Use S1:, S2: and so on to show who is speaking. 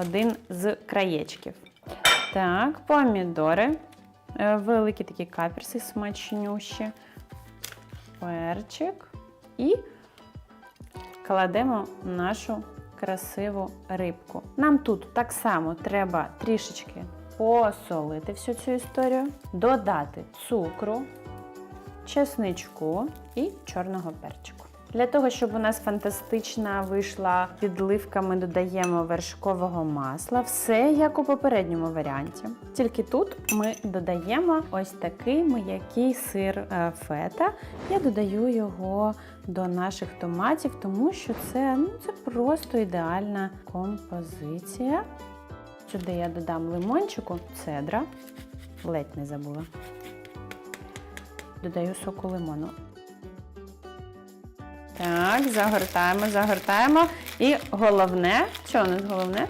S1: один з краєчків. Так, помідори. Е, Великі такі каперси смачнющі. Перчик. І кладемо нашу красиву рибку. Нам тут так само треба трішечки посолити всю цю історію, додати цукру, чесничку і чорного перчику. Для того, щоб у нас фантастична вийшла підливка, ми додаємо вершкового масла. Все як у попередньому варіанті. Тільки тут ми додаємо ось такий м'який сир е, фета. Я додаю його до наших томатів, тому що це, ну, це просто ідеальна композиція. Сюди я додам лимончику, цедра, ледь не забула. Додаю соку лимону. Так, загортаємо, загортаємо. І головне, що у нас головне?